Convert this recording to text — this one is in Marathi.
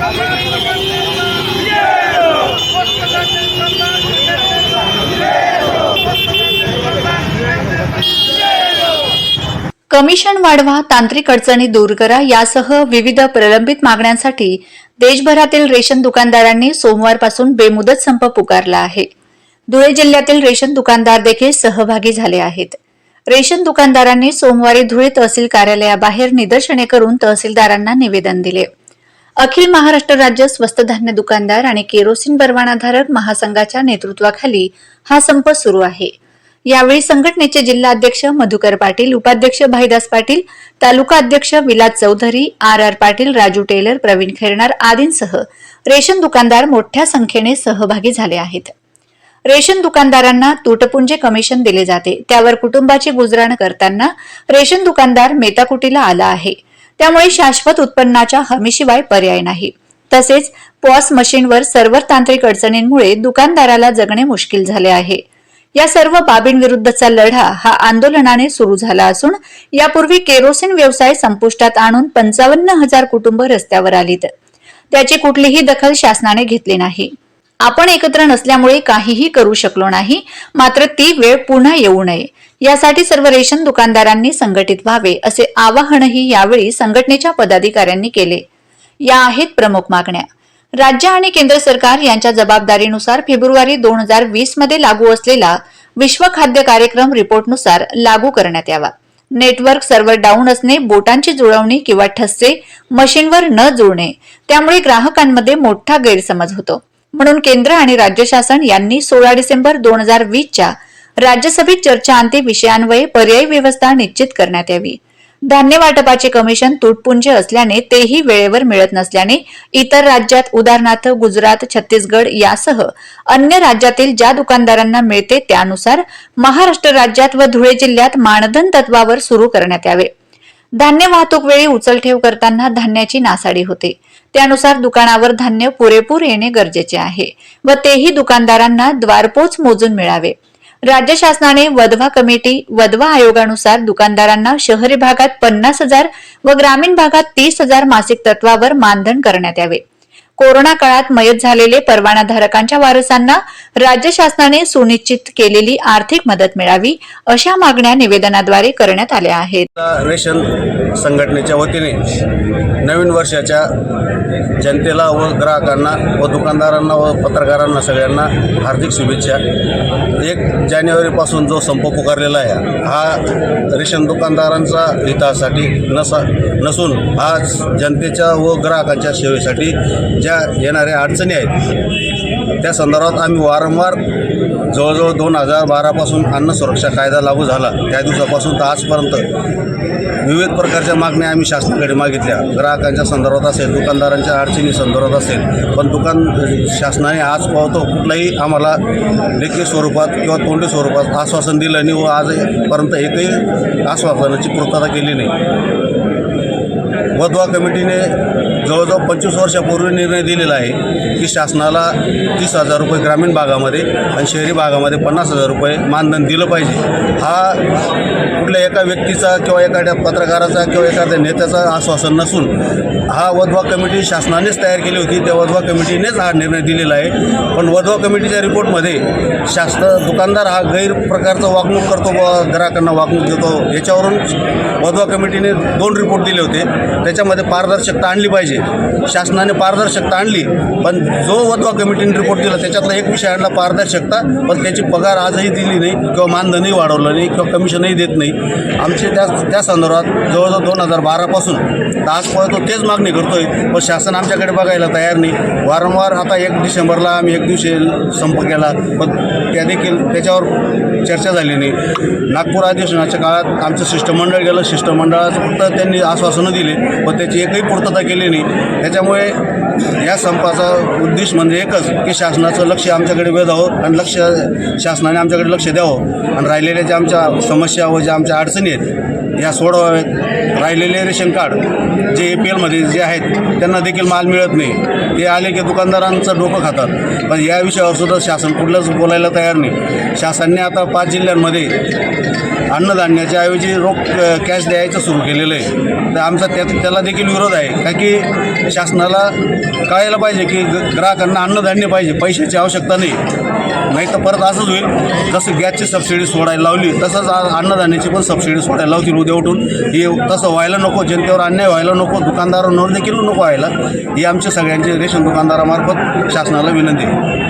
कमिशन वाढवा तांत्रिक अडचणी दूर करा यासह विविध प्रलंबित मागण्यांसाठी देशभरातील रेशन दुकानदारांनी सोमवारपासून बेमुदत संप पुकारला आहे. धुळे जिल्ह्यातील रेशन दुकानदार देखील सहभागी झाले आहेत. रेशन दुकानदारांनी सोमवारी धुळे तहसील कार्यालयाबाहेर निदर्शने करून तहसीलदारांना निवेदन दिले. अखिल महाराष्ट्र राज्य स्वस्त धान्य दुकानदार आणि केरोसिन परवानाधारक महासंघाच्या नेतृत्वाखाली हा संप सुरू आहे. यावेळी संघटनेचे जिल्हा अध्यक्ष मधुकर पाटील उपाध्यक्ष भाईदास पाटील तालुका अध्यक्ष Vilas Chaudhari R R Patil Raju Tailor Pravin Khairnar आदींसह रेशन दुकानदार मोठ्या संख्येने सहभागी झाले आहेत. रेशन दुकानदारांना तुटपुंजे कमिशन दिले जाते. त्यावर कुटुंबाची गुजराण करताना रेशन दुकानदार मेताकुटीला आला आहे. त्यामुळे शाश्वत उत्पन्नाच्या हमीशिवाय पर्याय नाही. तसेच पॉस मशीनवर सर्व तांत्रिक अडचणींमुळे दुकानदाराला जगणे मुश्किल झाले आहे. या सर्व बाबींविरुद्धचा लढा हा आंदोलनाने सुरू झाला असून यापूर्वी केरोसिन व्यवसाय संपुष्टात आणून पंचावन्न हजार कुटुंब रस्त्यावर आलीत. त्याची कुठलीही दखल शासनाने घेतली नाही. आपण एकत्र नसल्यामुळे काहीही करू शकलो नाही. मात्र ती वेळ पुन्हा येऊ नये. यासाठी सर्व रेशन दुकानदारांनी संघटित व्हावे असे आवाहनही यावेळी संघटनेच्या पदाधिकाऱ्यांनी केले. या आहेत प्रमुख मागण्या. राज्य आणि केंद्र सरकार यांच्या जबाबदारीनुसार फेब्रुवारी दोन हजार वीसमध्ये लागू असलेला विश्व खाद्य कार्यक्रम रिपोर्टनुसार लागू करण्यात यावा. नेटवर्क सर्व्हर डाऊन असणे बोटांची जुळवणी किंवा ठसे मशीनवर न जुळणे त्यामुळे ग्राहकांमध्ये मोठा गैरसमज होतो. म्हणून केंद्र आणि राज्य शासन यांनी सोळा डिसेंबर दोन हजार वीसच्या राज्यसभेत चर्चाअंती विषयान्वये पर्यायी व्यवस्था निश्चित करण्यात यावी. धान्य वाटपाचे कमिशन तुटपुंजे असल्याने तेही वेळेवर मिळत नसल्याने इतर राज्यात उदाहरणार्थ गुजरात छत्तीसगड यासह अन्य राज्यातील ज्या दुकानदारांना मिळते त्यानुसार महाराष्ट्र राज्यात व धुळे जिल्ह्यात मानधन तत्वावर सुरू करण्यात यावे. धान्य वाहतूक वेळी उचलठेव करताना धान्याची नासाडी होते. त्यानुसार दुकानावर धान्य पुरेपूर येणे गरजेचे आहे व तेही दुकानदारांना द्वारपोच मोजून मिळावे. राज्य शासनाने वधवा कमिटी वधवा आयोगानुसार दुकानदारांना शहरी भागात पन्नास हजार व ग्रामीण भागात तीस हजार मासिक तत्वावर मानधन करण्यात यावे. कोरोना काळात मयत झालेले परवानाधारकांच्या वारसांना राज्य शासनाने सुनिश्चित केलेली आर्थिक मदत मिळावी अशा मागण्या निवेदनाद्वारे करण्यात आल्या आहेत. रेशन संघटनेच्या वतीने नवीन वर्षाच्या जनतेला व ग्राहकांना व दुकानदारांना व पत्रकारांना सगळ्यांना हार्दिक शुभेच्छा. एक जानेवारीपासून जो संप पुकारलेला आहे हा रेशन दुकानदारांचा हितासाठी नसा नसून हा जनतेच्या व ग्राहकांच्या सेवेसाठी ज्या येणाऱ्या अडचणी आहेत त्या संदर्भात आम्ही वारंवार जवळजवळ दोन हजार बारापासून अन्न सुरक्षा कायदा लागू झाला. त्या दिवसापासून तर आजपर्यंत विविध प्रकारच्या मागण्या आम्ही शासनाकडे मागितल्या. ग्राहकांच्या संदर्भात असेल दुकानदारांच्या अडचणी संदर्भात असेल पण दुकान शासनाने आज पावतो कुठलाही आम्हाला लेखी स्वरूपात किंवा तोंडी स्वरूपात आश्वासन दिलं नाही व आजपर्यंत एकही आश्वासनाची पूर्तता केली नाही. वधवा कमिटीने जवळजवळ पंचवीस वर्षापूर्वी निर्णय दिलेला आहे की शासनाला तीस हजार रुपये ग्रामीण भागामध्ये आणि शहरी भागामध्ये पन्नास हजार रुपये मानधन दिलं पाहिजे. हा कुठल्या एका व्यक्तीचा किंवा एखाद्या पत्रकाराचा किंवा एखाद्या नेत्याचा आश्वासन नसून हा वधवा कमिटी शासनानेच तयार केली होती. त्या वधवा कमिटीनेच हा निर्णय दिलेला आहे. पण वधवा कमिटीच्या रिपोर्टमध्ये शासन दुकानदार हा गैरप्रकारचा वागणूक करतो व ग्राहकांना वागणूक देतो. याच्यावरून वधवा कमिटीने दोन रिपोर्ट दिले होते. त्याच्यामध्ये पारदर्शकता आणली पाहिजे. शासनाने पारदर्शकता आणली. पण जो वधवा कमिटीने रिपोर्ट दिला त्याच्यातला एक विषय आणला पारदर्शकता. पण त्याची पगार आजही दिली नाही किंवा मानधनही वाढवलं नाही किंवा कमिशनही देत नाही. आमचे त्या त्या संदर्भात जवळजवळ दोन हजार बारापासून तर आजपर्यंत तेच मागणी करतो आहे पण शासन आमच्याकडे बघायला तयार नाही. वारंवार आता एक डिसेंबरला आम्ही एक दिवशी संप केला पण त्या देखील त्याच्यावर चर्चा झाली नाही. नागपूर अधिवेशनाच्या काळात आमचं शिष्टमंडळ गेलं. शिष्टमंडळाचं फक्त त्यांनी आश्वासनं दिले पण त्याची एकही पूर्तता केली नाही. त्याच्यामुळे या संपाचा उद्देश म्हणजे एकच की शासनाचं लक्ष आमच्याकडे वेधावं हो आणि लक्ष शासनाने आमच्याकडे लक्ष द्यावं. आणि राहिलेल्या ज्या आमच्या समस्या व ज्या आमच्या अडचणी आहेत या सोडवाव्यात. राहिलेले रेशन कार्ड जे ए पी एलमध्ये जे आहेत त्यांना देखील माल मिळत नाही. ते आले की दुकानदारांचं डोकं खातात. पण या विषयावर सुद्धा शासन कुठलंच बोलायला तयार नाही. शासनाने आता पाच जिल्ह्यांमध्ये अन्नधान्याच्या ऐवजी रोख कॅश द्यायचं सुरू केलेलं आहे. तर आमचा त्या त्याला देखील विरोध आहे. का की शासनाला कळायला पाहिजे की ग ग्राहकांना अन्नधान्य पाहिजे पैशाची आवश्यकता नाही. नाही तर परत असंच होईल. जसं गॅसची सबसिडी सोडायला लावली तसंच अन्नधान्याची पण सबसिडी सोडायला लावतील उद्या उठून. हे तसं व्हायला नको जनतेवर अन्याय व्हायला नको दुकानदारांवर देखील नको व्हायला. ही आमच्या सगळ्यांची रेशन दुकानदारामार्फत शासनाला विनंती आहे.